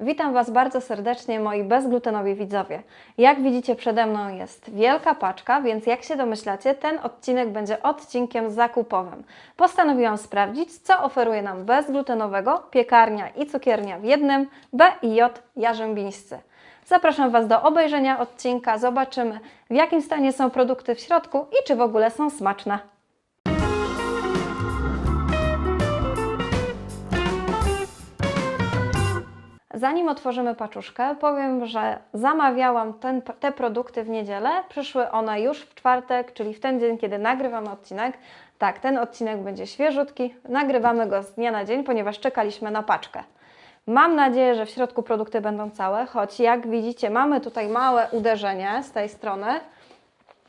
Witam Was bardzo serdecznie, moi bezglutenowi widzowie. Jak widzicie, przede mną jest wielka paczka, więc jak się domyślacie, ten odcinek będzie odcinkiem zakupowym. Postanowiłam sprawdzić, co oferuje nam bezglutenowego piekarnia i cukiernia w jednym B i J Jarzębińscy. Zapraszam Was do obejrzenia odcinka, zobaczymy w jakim stanie są produkty w środku i czy w ogóle są smaczne. Zanim otworzymy paczuszkę, powiem, że zamawiałam ten, te produkty w niedzielę. Przyszły one już w czwartek, czyli w ten dzień, kiedy nagrywamy odcinek. Tak, ten odcinek będzie świeżutki. Nagrywamy go z dnia na dzień, ponieważ czekaliśmy na paczkę. Mam nadzieję, że w środku produkty będą całe, choć jak widzicie, mamy tutaj małe uderzenie z tej strony.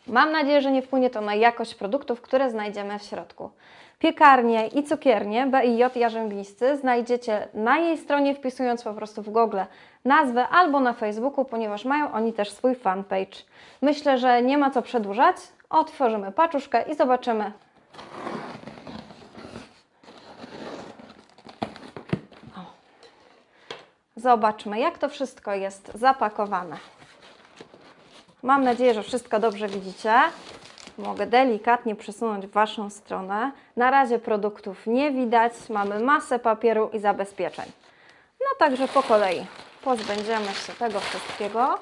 Mam nadzieję, że nie wpłynie to na jakość produktów, które znajdziemy w środku. Piekarnię i cukiernię B i J Jarzębińscy znajdziecie na jej stronie, wpisując po prostu w Google nazwę albo na Facebooku, ponieważ mają oni też swój fanpage. Myślę, że nie ma co przedłużać. Otworzymy paczuszkę i zobaczymy. Zobaczmy, jak to wszystko jest zapakowane. Mam nadzieję, że wszystko dobrze widzicie. Mogę delikatnie przesunąć w Waszą stronę. Na razie produktów nie widać. Mamy masę papieru i zabezpieczeń. No także po kolei pozbędziemy się tego wszystkiego.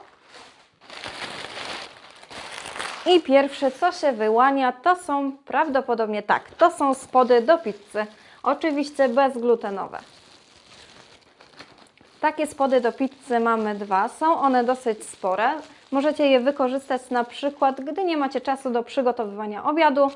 I pierwsze, co się wyłania, to są prawdopodobnie tak, to są spody do pizzy. Oczywiście bezglutenowe. Takie spody do pizzy mamy dwa. Są one dosyć spore. Możecie je wykorzystać na przykład, gdy nie macie czasu do przygotowywania obiadu,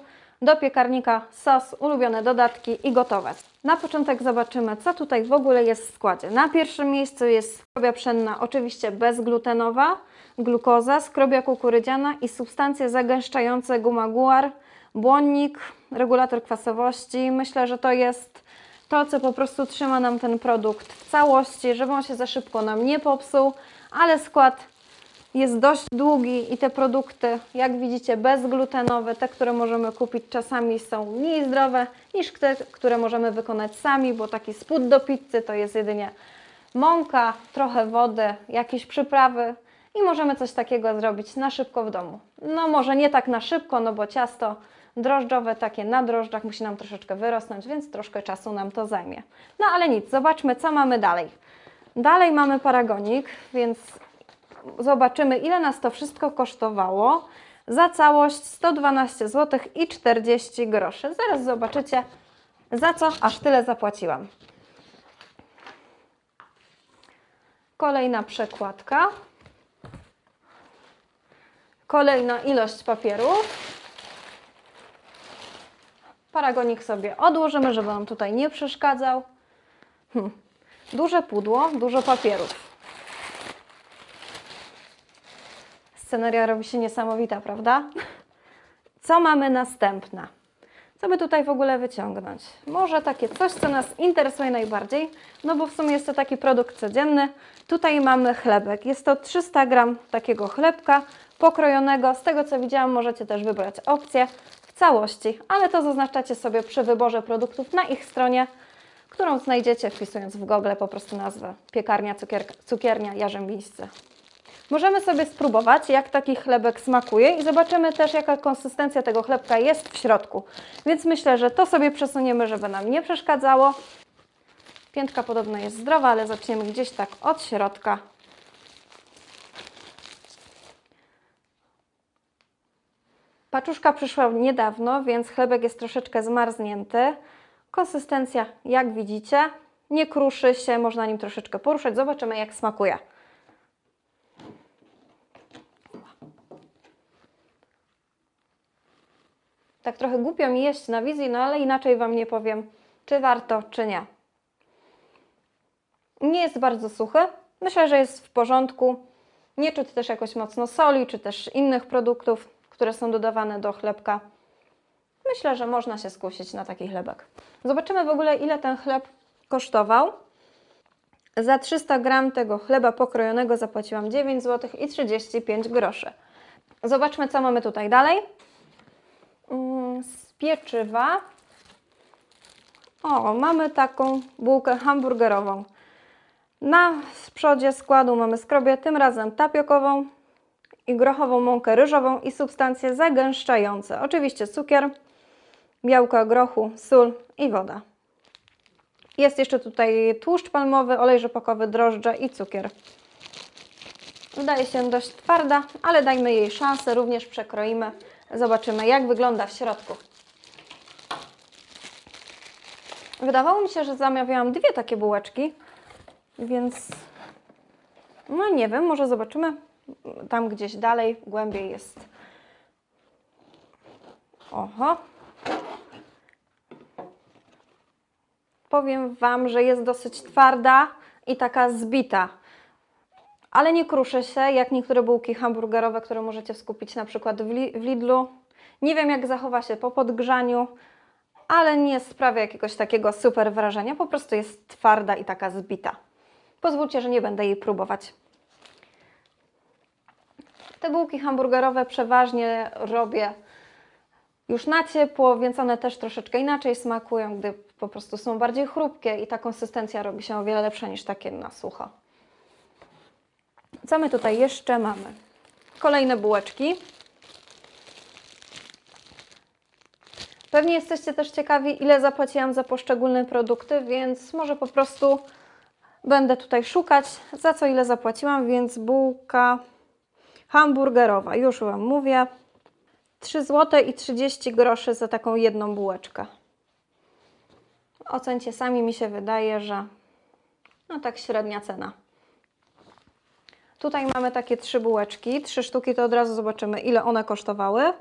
do piekarnika sos, ulubione dodatki i gotowe. Na początek zobaczymy, co tutaj w ogóle jest w składzie. Na pierwszym miejscu jest skrobia pszenna, oczywiście bezglutenowa, glukoza, skrobia kukurydziana i substancje zagęszczające guma guar, błonnik, regulator kwasowości. Myślę, że to jest to, co po prostu trzyma nam ten produkt w całości, żeby on się za szybko nam nie popsuł, ale skład jest dość długi i te produkty, jak widzicie, bezglutenowe, te, które możemy kupić czasami są mniej zdrowe niż te, które możemy wykonać sami, bo taki spód do pizzy to jest jedynie mąka, trochę wody, jakieś przyprawy i możemy coś takiego zrobić na szybko w domu. No może nie tak na szybko, no bo ciasto drożdżowe, takie na drożdżach musi nam troszeczkę wyrosnąć, więc troszkę czasu nam to zajmie. No ale nic, zobaczmy co mamy dalej. Dalej mamy paragonik, więc zobaczymy ile nas to wszystko kosztowało. Za całość 112 zł i 40 groszy. Zaraz zobaczycie za co aż tyle zapłaciłam. Kolejna przekładka. Kolejna ilość papieru. Paragonik sobie odłożymy, żeby on tutaj nie przeszkadzał. Hm. Duże pudło, dużo papierów. Sceneria robi się niesamowita, prawda? Co mamy następne? Co by tutaj w ogóle wyciągnąć? Może takie coś, co nas interesuje najbardziej, no bo w sumie jest to taki produkt codzienny. Tutaj mamy chlebek. Jest to 300 gram takiego chlebka pokrojonego. Z tego co widziałam, możecie też wybrać opcję w całości, ale to zaznaczacie sobie przy wyborze produktów na ich stronie, którą znajdziecie wpisując w Google po prostu nazwę piekarnia, cukierka, cukiernia Jarzębińscy. Możemy sobie spróbować, jak taki chlebek smakuje i zobaczymy też, jaka konsystencja tego chlebka jest w środku. Więc myślę, że to sobie przesuniemy, żeby nam nie przeszkadzało. Piętka podobno jest zdrowa, ale zaczniemy gdzieś tak od środka. Paczuszka przyszła niedawno, więc chlebek jest troszeczkę zmarznięty. Konsystencja, jak widzicie, nie kruszy się, można nim troszeczkę poruszać. Zobaczymy, jak smakuje. Tak trochę głupio mi jeść na wizji, no ale inaczej Wam nie powiem, czy warto, czy nie. Nie jest bardzo suchy. Myślę, że jest w porządku. Nie czuć też jakoś mocno soli, czy też innych produktów, które są dodawane do chlebka. Myślę, że można się skusić na taki chlebek. Zobaczymy w ogóle, ile ten chleb kosztował. Za 300 gram tego chleba pokrojonego zapłaciłam 9 zł i 35 groszy. Zobaczmy, co mamy tutaj dalej. Mm, Z pieczywa. O, mamy taką bułkę hamburgerową. Na przodzie składu mamy skrobię, tym razem tapiokową i grochową mąkę ryżową i substancje zagęszczające. Oczywiście cukier, białko grochu, sól i woda. Jest jeszcze tutaj tłuszcz palmowy, olej rzepakowy, drożdże i cukier. Wydaje się dość twarda, ale dajmy jej szansę, również przekroimy. Zobaczymy jak wygląda w środku. Wydawało mi się, że zamawiałam dwie takie bułeczki, więc no nie wiem, może zobaczymy. Tam gdzieś dalej, głębiej jest. Oho. Powiem Wam, że jest dosyć twarda i taka zbita. Ale nie kruszy się, jak niektóre bułki hamburgerowe, które możecie skupić na przykład w, Li- w Lidlu. Nie wiem, jak zachowa się po podgrzaniu, ale nie sprawia jakiegoś takiego super wrażenia. Po prostu jest twarda i taka zbita. Pozwólcie, że nie będę jej próbować. Te bułki hamburgerowe przeważnie robię już na ciepło, więc one też troszeczkę inaczej smakują, gdy po prostu są bardziej chrupkie i ta konsystencja robi się o wiele lepsza niż takie na sucho. Co my tutaj jeszcze mamy? Kolejne bułeczki. Pewnie jesteście też ciekawi, ile zapłaciłam za poszczególne produkty, więc może po prostu będę tutaj szukać, za co ile zapłaciłam, więc bułka hamburgerowa, już Wam mówię, 3 zł i 30 groszy za taką jedną bułeczkę. Ocencie sami, mi się wydaje, że no tak średnia cena. Tutaj mamy takie trzy bułeczki, trzy sztuki, to od razu zobaczymy ile one kosztowały.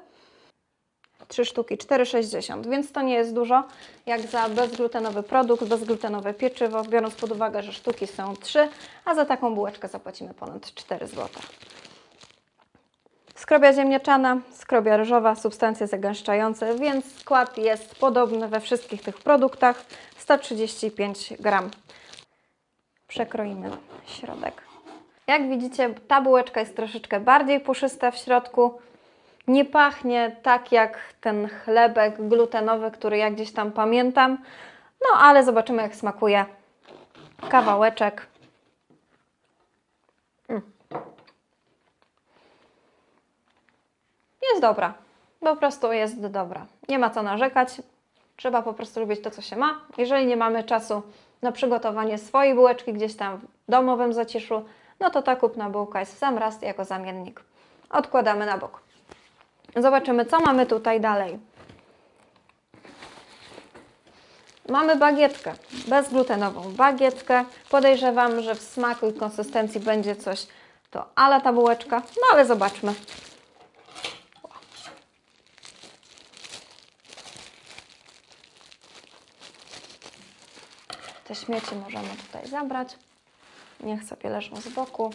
Trzy sztuki 4,60, więc to nie jest dużo, jak za bezglutenowy produkt, bezglutenowe pieczywo, biorąc pod uwagę, że sztuki są 3, a za taką bułeczkę zapłacimy ponad 4 zł. Skrobia ziemniaczana, skrobia ryżowa, substancje zagęszczające, więc skład jest podobny we wszystkich tych produktach, 135 gram. Przekroimy środek. Jak widzicie, ta bułeczka jest troszeczkę bardziej puszysta w środku. Nie pachnie tak jak ten chlebek glutenowy, który ja gdzieś tam pamiętam. No ale zobaczymy jak smakuje. Kawałeczek. Mm. Jest dobra. Po prostu jest dobra. Nie ma co narzekać. Trzeba po prostu robić to, co się ma. Jeżeli nie mamy czasu na przygotowanie swojej bułeczki gdzieś tam w domowym zaciszu, no to ta kupna bułka jest w sam raz jako zamiennik. Odkładamy na bok. Zobaczymy, co mamy tutaj dalej. Mamy bagietkę, bezglutenową bagietkę. Podejrzewam, że w smaku i konsystencji będzie coś to ale ta bułeczka, no ale zobaczmy. Te śmieci możemy tutaj zabrać. Niech sobie leżą z boku.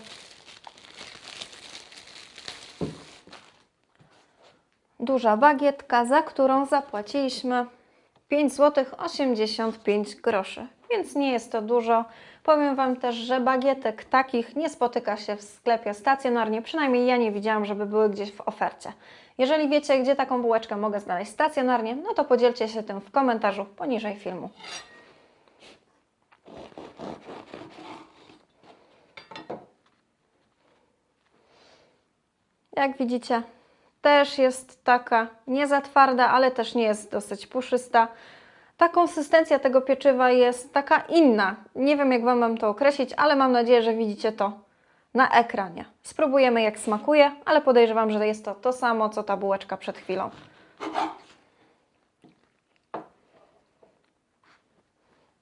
Duża bagietka, za którą zapłaciliśmy 5 zł 85 groszy, więc nie jest to dużo. Powiem Wam też, że bagietek takich nie spotyka się w sklepie stacjonarnie, przynajmniej ja nie widziałam, żeby były gdzieś w ofercie. Jeżeli wiecie, gdzie taką bułeczkę mogę znaleźć stacjonarnie, no to podzielcie się tym w komentarzu poniżej filmu. Jak widzicie, też jest taka nie za twarda, ale też nie jest dosyć puszysta. Ta konsystencja tego pieczywa jest taka inna. Nie wiem, jak Wam mam to określić, ale mam nadzieję, że widzicie to na ekranie. Spróbujemy, jak smakuje, ale podejrzewam, że jest to to samo, co ta bułeczka przed chwilą.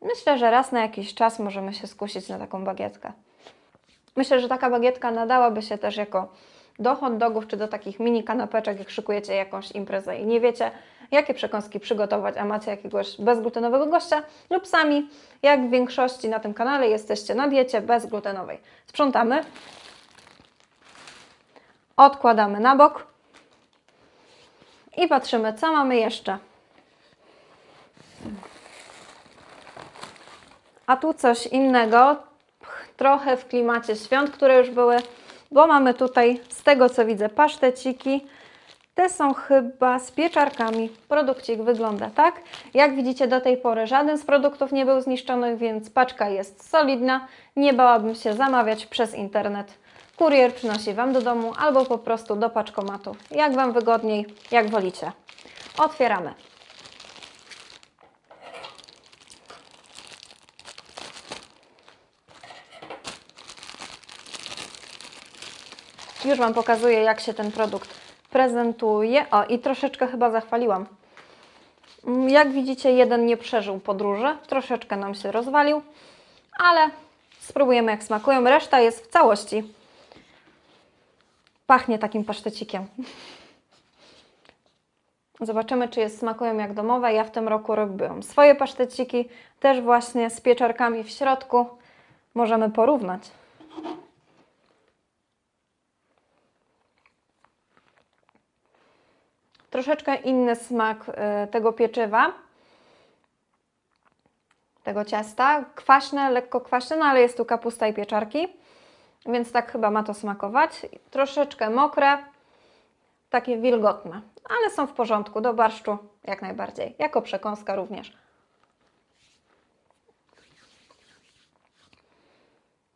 Myślę, że raz na jakiś czas możemy się skusić na taką bagietkę. Myślę, że taka bagietka nadałaby się też jako do hot dogów czy do takich mini kanapeczek, jak szykujecie jakąś imprezę i nie wiecie, jakie przekąski przygotować, a macie jakiegoś bezglutenowego gościa lub sami, jak w większości na tym kanale, jesteście na diecie bezglutenowej. Sprzątamy, odkładamy na bok i patrzymy, co mamy jeszcze. A tu coś innego, trochę w klimacie świąt, które już były, bo mamy tutaj, z tego co widzę, paszteciki. Te są chyba z pieczarkami. Produkcik wygląda tak. Jak widzicie do tej pory żaden z produktów nie był zniszczony, więc paczka jest solidna. Nie bałabym się zamawiać przez internet. Kurier przynosi Wam do domu albo po prostu do paczkomatu. Jak Wam wygodniej, jak wolicie. Otwieramy. Już Wam pokazuję, jak się ten produkt prezentuje. O, i troszeczkę chyba zachwaliłam. Mm, Jak widzicie, jeden nie przeżył podróży, troszeczkę nam się rozwalił, ale spróbujemy, jak smakują. Reszta jest w całości. Pachnie takim pasztecikiem. Zobaczymy, czy jest smakują jak domowe. Ja w tym roku robiłam swoje paszteciki, też właśnie z pieczarkami w środku. Możemy porównać. Troszeczkę inny smak y, tego pieczywa, tego ciasta. Kwaśne, lekko kwaśne, no ale jest tu kapusta i pieczarki, więc tak chyba ma to smakować. Troszeczkę mokre, takie wilgotne, ale są w porządku. Do barszczu jak najbardziej, jako przekąska również.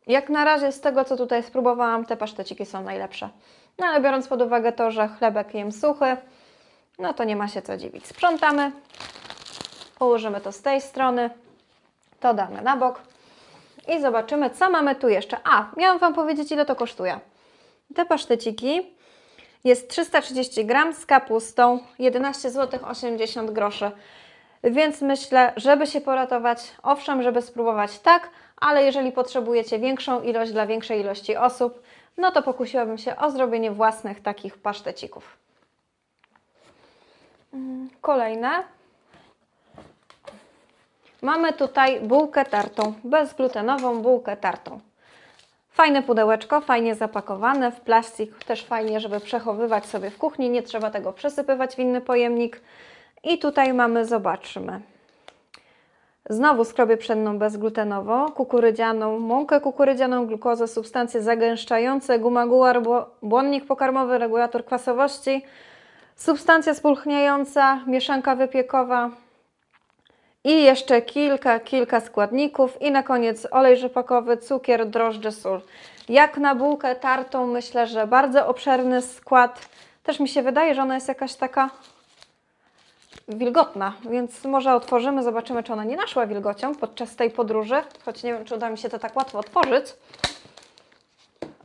Jak na razie z tego, co tutaj spróbowałam, te paszteciki są najlepsze. No ale biorąc pod uwagę to, że chlebek jem suchy, no to nie ma się co dziwić. Sprzątamy, położymy to z tej strony, to damy na bok i zobaczymy, co mamy tu jeszcze. A, miałam Wam powiedzieć, ile to kosztuje. Te paszteciki jest 330 gram z kapustą, 11 zł 80 groszy. Więc myślę, żeby się poratować, owszem, żeby spróbować tak, ale jeżeli potrzebujecie większą ilość dla większej ilości osób, no to pokusiłabym się o zrobienie własnych takich pasztecików. Kolejne. Mamy tutaj bułkę tartą, bezglutenową bułkę tartą. Fajne pudełeczko, fajnie zapakowane w plastik, też fajnie, żeby przechowywać sobie w kuchni, nie trzeba tego przesypywać w inny pojemnik. I tutaj mamy, zobaczmy, znowu skrobię pszenną bezglutenową, kukurydzianą, mąkę kukurydzianą, glukozę, substancje zagęszczające, gumaguar, bło- błonnik pokarmowy, regulator kwasowości, substancja spulchniająca, mieszanka wypiekowa, i jeszcze kilka, kilka składników i na koniec olej rzepakowy, cukier, drożdże, sól. Jak na bułkę tartą myślę, że bardzo obszerny skład. Też mi się wydaje, że ona jest jakaś taka wilgotna, więc może otworzymy, zobaczymy, czy ona nie naszła wilgocią podczas tej podróży, choć nie wiem, czy uda mi się to tak łatwo otworzyć.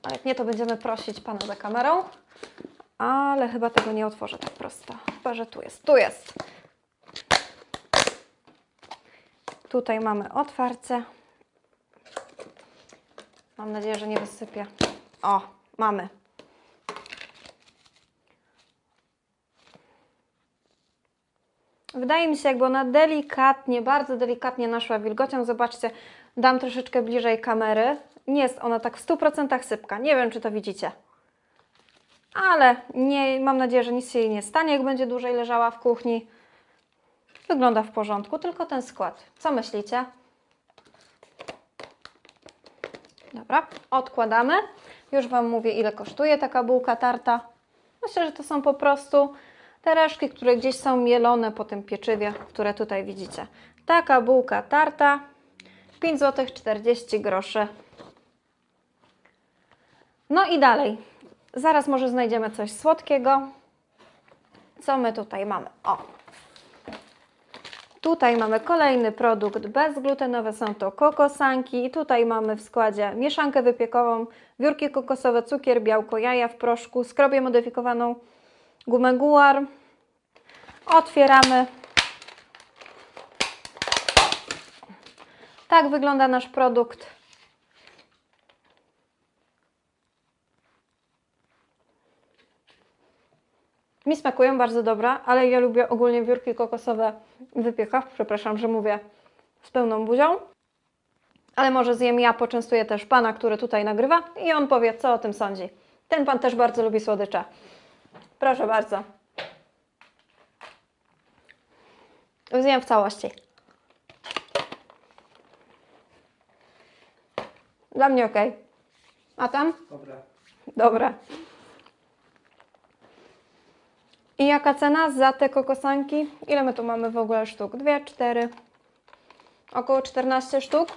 A jak nie, to będziemy prosić Pana za kamerą, ale chyba tego nie otworzę tak prosto. Chyba, że tu jest. Tu jest. Tutaj mamy otwarcie. Mam nadzieję, że nie wysypię. O, mamy. Wydaje mi się, jakby ona delikatnie, bardzo delikatnie naszła wilgocią. Zobaczcie, dam troszeczkę bliżej kamery. Nie jest ona tak w 100% sypka. Nie wiem, czy to widzicie. Ale nie, mam nadzieję, że nic się jej nie stanie, jak będzie dłużej leżała w kuchni. Wygląda w porządku, tylko ten skład. Co myślicie? Dobra, odkładamy. Już Wam mówię, ile kosztuje taka bułka tarta. Myślę, że to są po prostu te resztki, które gdzieś są mielone po tym pieczywie, które tutaj widzicie. Taka bułka tarta, 5 zł 40 groszy. No i dalej. Zaraz może znajdziemy coś słodkiego. Co my tutaj mamy? O, Tutaj mamy kolejny produkt bezglutenowy, są to kokosanki i tutaj mamy w składzie mieszankę wypiekową, wiórki kokosowe, cukier, białko, jaja w proszku, skrobię modyfikowaną, gumę guar. Otwieramy. Tak wygląda nasz produkt. Mi smakują bardzo dobra, ale ja lubię ogólnie wiórki kokosowe w wypiekach. Przepraszam, że mówię z pełną buzią. Ale może zjem ja, poczęstuję też pana, który tutaj nagrywa i on powie, co o tym sądzi. Ten pan też bardzo lubi słodycze. Proszę bardzo. Zjem w całości. Dla mnie ok. A tam? Dobra. Dobra. I jaka cena za te kokosanki? Ile my tu mamy w ogóle sztuk? Dwie, cztery, około 14 sztuk.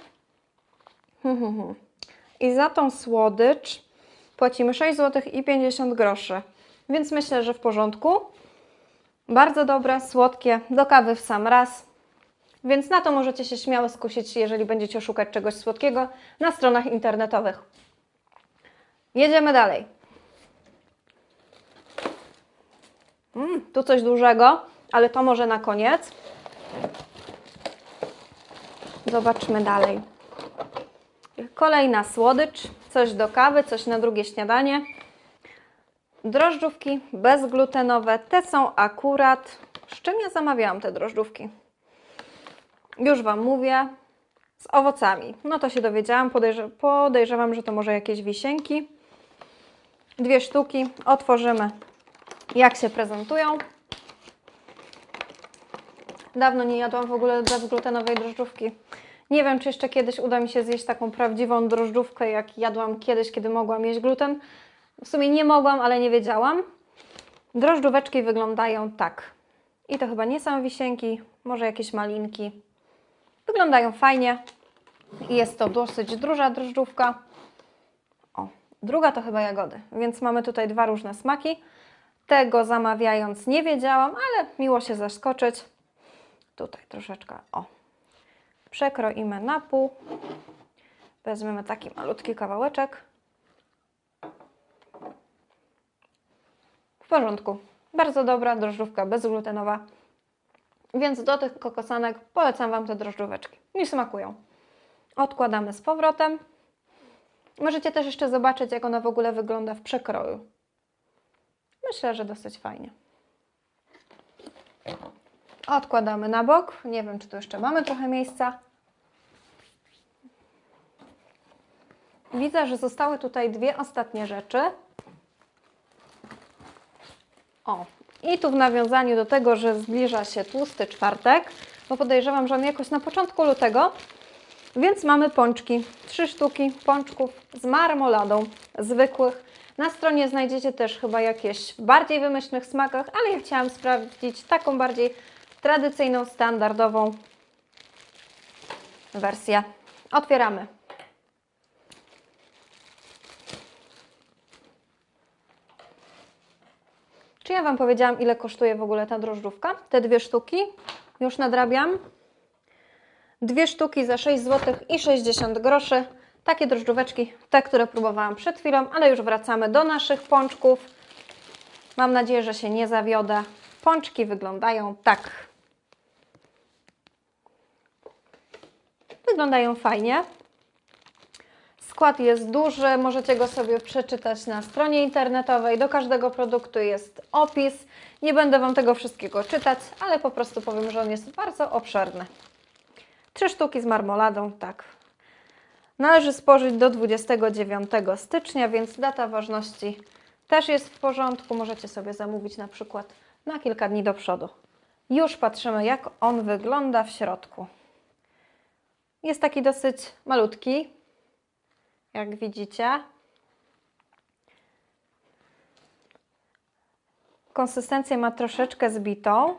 Hmm, hmm, hmm. I za tą słodycz płacimy 6 zł i 50 groszy. Więc myślę, że w porządku. Bardzo dobre, słodkie, do kawy w sam raz. Więc na to możecie się śmiało skusić, jeżeli będziecie szukać czegoś słodkiego na stronach internetowych. Jedziemy dalej. Mm, tu coś dużego, ale to może na koniec. Zobaczmy dalej. Kolejna słodycz, coś do kawy, coś na drugie śniadanie. Drożdżówki bezglutenowe, te są akurat. Z czym ja zamawiałam te drożdżówki? Już Wam mówię. Z owocami. No to się dowiedziałam. Podejrze podejrzewam, że to może jakieś wisienki. Dwie sztuki. Otworzymy, jak się prezentują. Dawno nie jadłam w ogóle bezglutenowej drożdżówki. Nie wiem, czy jeszcze kiedyś uda mi się zjeść taką prawdziwą drożdżówkę, jak jadłam kiedyś, kiedy mogłam jeść gluten. W sumie nie mogłam, ale nie wiedziałam. Drożdżóweczki wyglądają tak. I to chyba nie są wisienki, może jakieś malinki. Wyglądają fajnie. Jest to dosyć duża drożdżówka. O, druga to chyba jagody, więc mamy tutaj dwa różne smaki. Tego zamawiając nie wiedziałam, ale miło się zaskoczyć. Tutaj troszeczkę, o, przekroimy na pół. Weźmiemy taki malutki kawałeczek. W porządku. Bardzo dobra drożdżówka bezglutenowa. Więc do tych kokosanek polecam Wam te drożdżóweczki. Mi smakują. Odkładamy z powrotem. Możecie też jeszcze zobaczyć, jak ona w ogóle wygląda w przekroju. Myślę, że dosyć fajnie. Odkładamy na bok. Nie wiem, czy tu jeszcze mamy trochę miejsca. Widzę, że zostały tutaj dwie ostatnie rzeczy. O, i tu w nawiązaniu do tego, że zbliża się tłusty czwartek, bo podejrzewam, że on jakoś na początku lutego, więc mamy pączki. Trzy sztuki pączków z marmoladą zwykłych. Na stronie znajdziecie też chyba jakieś w bardziej wymyślnych smakach, ale ja chciałam sprawdzić taką bardziej tradycyjną, standardową wersję. Otwieramy. Czy ja Wam powiedziałam, ile kosztuje w ogóle ta drożdżówka? Te dwie sztuki, już nadrabiam. Dwie sztuki za 6 zł i 60 groszy. Takie drożdżóweczki, te, które próbowałam przed chwilą, ale już wracamy do naszych pączków. Mam nadzieję, że się nie zawiodę. Pączki wyglądają tak. Wyglądają fajnie. Skład jest duży, możecie go sobie przeczytać na stronie internetowej. Do każdego produktu jest opis. Nie będę Wam tego wszystkiego czytać, ale po prostu powiem, że on jest bardzo obszerny. Trzy sztuki z marmoladą, tak. Należy spożyć do 29 stycznia, więc data ważności też jest w porządku. Możecie sobie zamówić na przykład na kilka dni do przodu. Już patrzymy, jak on wygląda w środku. Jest taki dosyć malutki, jak widzicie. Konsystencję ma troszeczkę zbitą,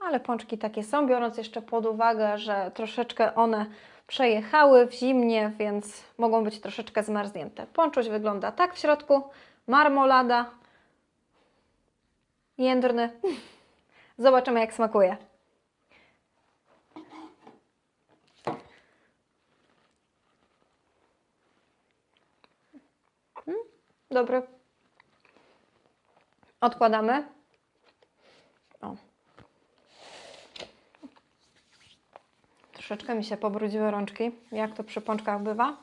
ale pączki takie są, biorąc jeszcze pod uwagę, że troszeczkę one przejechały w zimnie, więc mogą być troszeczkę zmarznięte. Pączuś wygląda tak w środku, marmolada, jędrny. Zobaczymy jak smakuje. Dobry. Odkładamy. Troszeczkę mi się pobrudziły rączki, jak to przy pączkach bywa,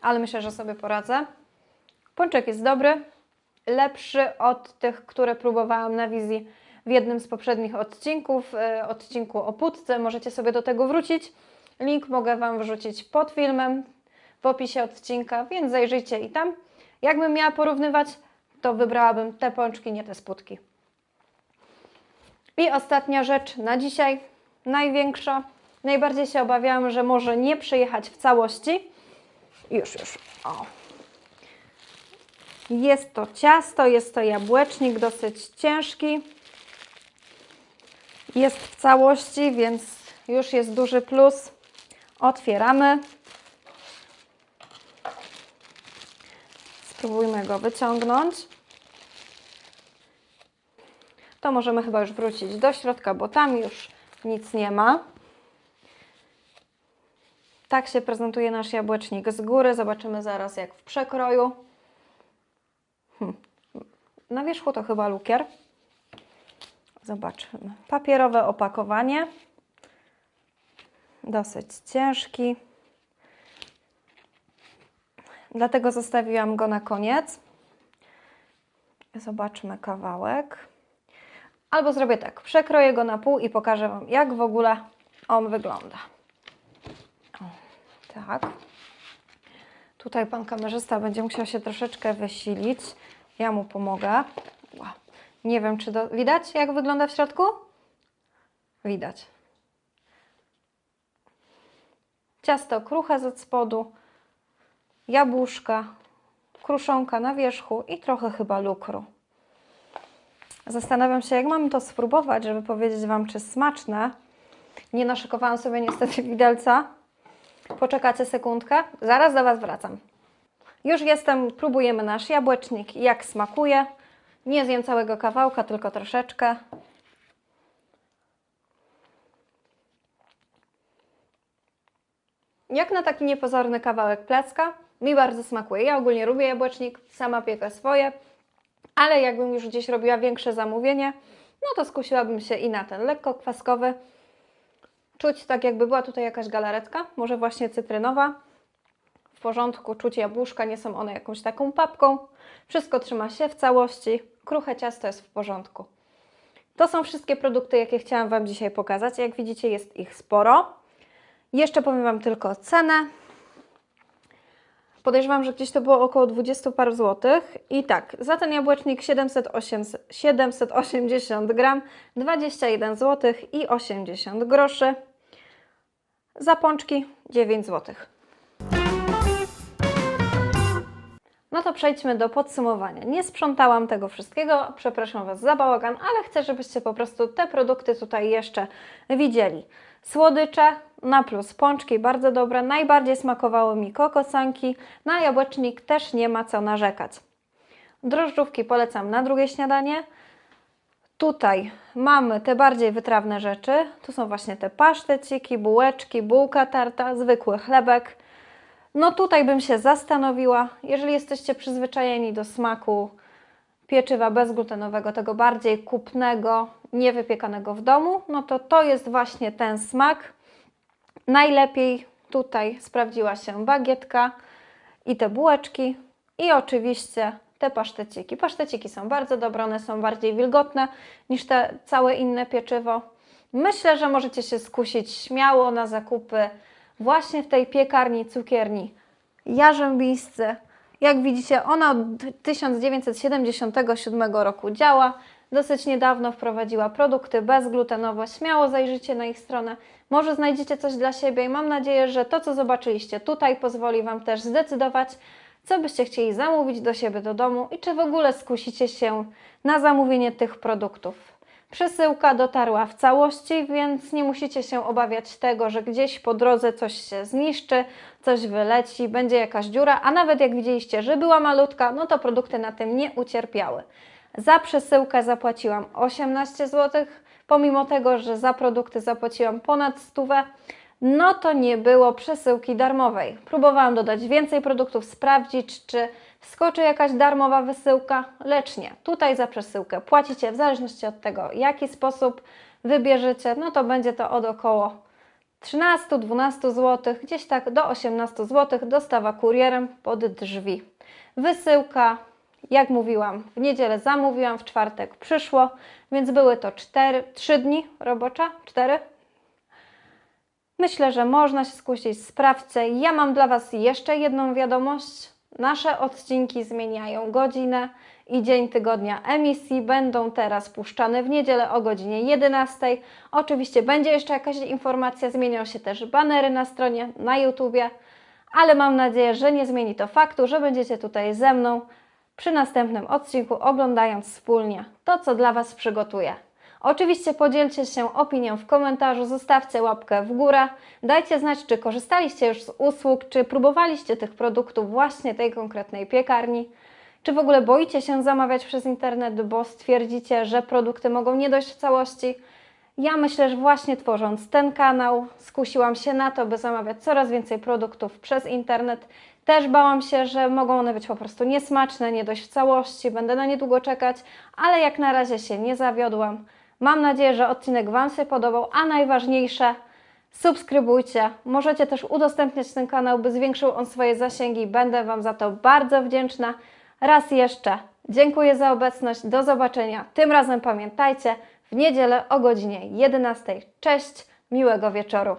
ale myślę, że sobie poradzę. Pączek jest dobry, lepszy od tych, które próbowałam na wizji w jednym z poprzednich odcinków, e, odcinku o pudce. Możecie sobie do tego wrócić. Link mogę Wam wrzucić pod filmem w opisie odcinka, więc zajrzyjcie i tam. Jakbym miała porównywać, to wybrałabym te pączki, nie te spódki. I ostatnia rzecz na dzisiaj, największa. Najbardziej się obawiałam, że może nie przyjechać w całości. Już, już. O. Jest to ciasto, jest to jabłecznik dosyć ciężki. Jest w całości, więc już jest duży plus. Otwieramy. Spróbujmy go wyciągnąć. To możemy chyba już wrócić do środka, bo tam już nic nie ma. Tak się prezentuje nasz jabłecznik z góry. Zobaczymy zaraz jak w przekroju. Hm. Na wierzchu to chyba lukier. Zobaczymy. Papierowe opakowanie. Dosyć ciężki. Dlatego zostawiłam go na koniec. Zobaczmy kawałek. Albo zrobię tak, przekroję go na pół i pokażę Wam, jak w ogóle on wygląda. Tak. Tutaj Pan kamerzysta będzie musiał się troszeczkę wysilić. Ja mu pomogę. Nie wiem, czy do... widać, jak wygląda w środku? Widać. Ciasto kruche ze spodu, jabłuszka, kruszonka na wierzchu i trochę chyba lukru. Zastanawiam się, jak mam to spróbować, żeby powiedzieć Wam, czy smaczne. Nie naszykowałam sobie niestety widelca. Poczekacie sekundkę, zaraz do Was wracam. Już jestem, próbujemy nasz jabłecznik, jak smakuje. Nie zjem całego kawałka, tylko troszeczkę. Jak na taki niepozorny kawałek placka, mi bardzo smakuje. Ja ogólnie lubię jabłecznik, sama piekę swoje, ale jakbym już gdzieś robiła większe zamówienie, no to skusiłabym się i na ten lekko kwaskowy. Czuć tak jakby była tutaj jakaś galaretka, może właśnie cytrynowa. W porządku, czuć jabłuszka, nie są one jakąś taką papką. Wszystko trzyma się w całości, kruche ciasto jest w porządku. To są wszystkie produkty, jakie chciałam Wam dzisiaj pokazać. Jak widzicie, jest ich sporo. Jeszcze powiem Wam tylko cenę. Podejrzewam, że gdzieś to było około 20 par złotych. I tak, za ten jabłecznik 708, 780 gram, 21 zł i 80 groszy. Za pączki 9 złotych. No to przejdźmy do podsumowania. Nie sprzątałam tego wszystkiego, przepraszam Was za bałagan, ale chcę, żebyście po prostu te produkty tutaj jeszcze widzieli. Słodycze na plus, pączki bardzo dobre, najbardziej smakowały mi kokosanki, na jabłecznik też nie ma co narzekać. Drożdżówki polecam na drugie śniadanie. Tutaj mamy te bardziej wytrawne rzeczy. Tu są właśnie te paszteciki, bułeczki, bułka tarta, zwykły chlebek. No tutaj bym się zastanowiła, jeżeli jesteście przyzwyczajeni do smaku pieczywa bezglutenowego, tego bardziej kupnego, niewypiekanego w domu, no to to jest właśnie ten smak. Najlepiej tutaj sprawdziła się bagietka i te bułeczki i oczywiście te paszteciki. Paszteciki są bardzo dobre, one są bardziej wilgotne niż te całe inne pieczywo. Myślę, że możecie się skusić śmiało na zakupy właśnie w tej piekarni, cukierni Jarzębiscy. Jak widzicie, ona od 1977 roku działa. Dosyć niedawno wprowadziła produkty bezglutenowe. Śmiało zajrzyjcie na ich stronę. Może znajdziecie coś dla siebie i mam nadzieję, że to, co zobaczyliście tutaj, pozwoli Wam też zdecydować, co byście chcieli zamówić do siebie do domu i czy w ogóle skusicie się na zamówienie tych produktów. Przesyłka dotarła w całości, więc nie musicie się obawiać tego, że gdzieś po drodze coś się zniszczy, coś wyleci, będzie jakaś dziura, a nawet jak widzieliście, że była malutka, no to produkty na tym nie ucierpiały. Za przesyłkę zapłaciłam 18 zł, pomimo tego, że za produkty zapłaciłam ponad stówę, no to nie było przesyłki darmowej. Próbowałam dodać więcej produktów, sprawdzić, czy wskoczy jakaś darmowa wysyłka, lecz nie. Tutaj za przesyłkę płacicie w zależności od tego, jaki sposób wybierzecie, no to będzie to od około 13-12 zł, gdzieś tak do 18 zł dostawa kurierem pod drzwi. Wysyłka, jak mówiłam, w niedzielę zamówiłam, w czwartek przyszło, więc były to 4, 3 dni robocza, 4. Myślę, że można się skusić, sprawdźcie. Ja mam dla Was jeszcze jedną wiadomość. Nasze odcinki zmieniają godzinę i dzień tygodnia emisji. Będą teraz puszczane w niedzielę o godzinie 11. Oczywiście będzie jeszcze jakaś informacja, zmienią się też banery na stronie, na YouTubie, ale mam nadzieję, że nie zmieni to faktu, że będziecie tutaj ze mną przy następnym odcinku, oglądając wspólnie to, co dla Was przygotuję. Oczywiście podzielcie się opinią w komentarzu, zostawcie łapkę w górę, dajcie znać, czy korzystaliście już z usług, czy próbowaliście tych produktów właśnie tej konkretnej piekarni, czy w ogóle boicie się zamawiać przez internet, bo stwierdzicie, że produkty mogą nie dojść w całości. Ja myślę, że właśnie tworząc ten kanał skusiłam się na to, by zamawiać coraz więcej produktów przez internet. Też bałam się, że mogą one być po prostu niesmaczne, nie dojść w całości, będę na niedługo czekać, ale jak na razie się nie zawiodłam. Mam nadzieję, że odcinek Wam się podobał, a najważniejsze, subskrybujcie. Możecie też udostępniać ten kanał, by zwiększył on swoje zasięgi. Będę Wam za to bardzo wdzięczna. Raz jeszcze dziękuję za obecność. Do zobaczenia. Tym razem pamiętajcie, w niedzielę o godzinie 11. Cześć, miłego wieczoru.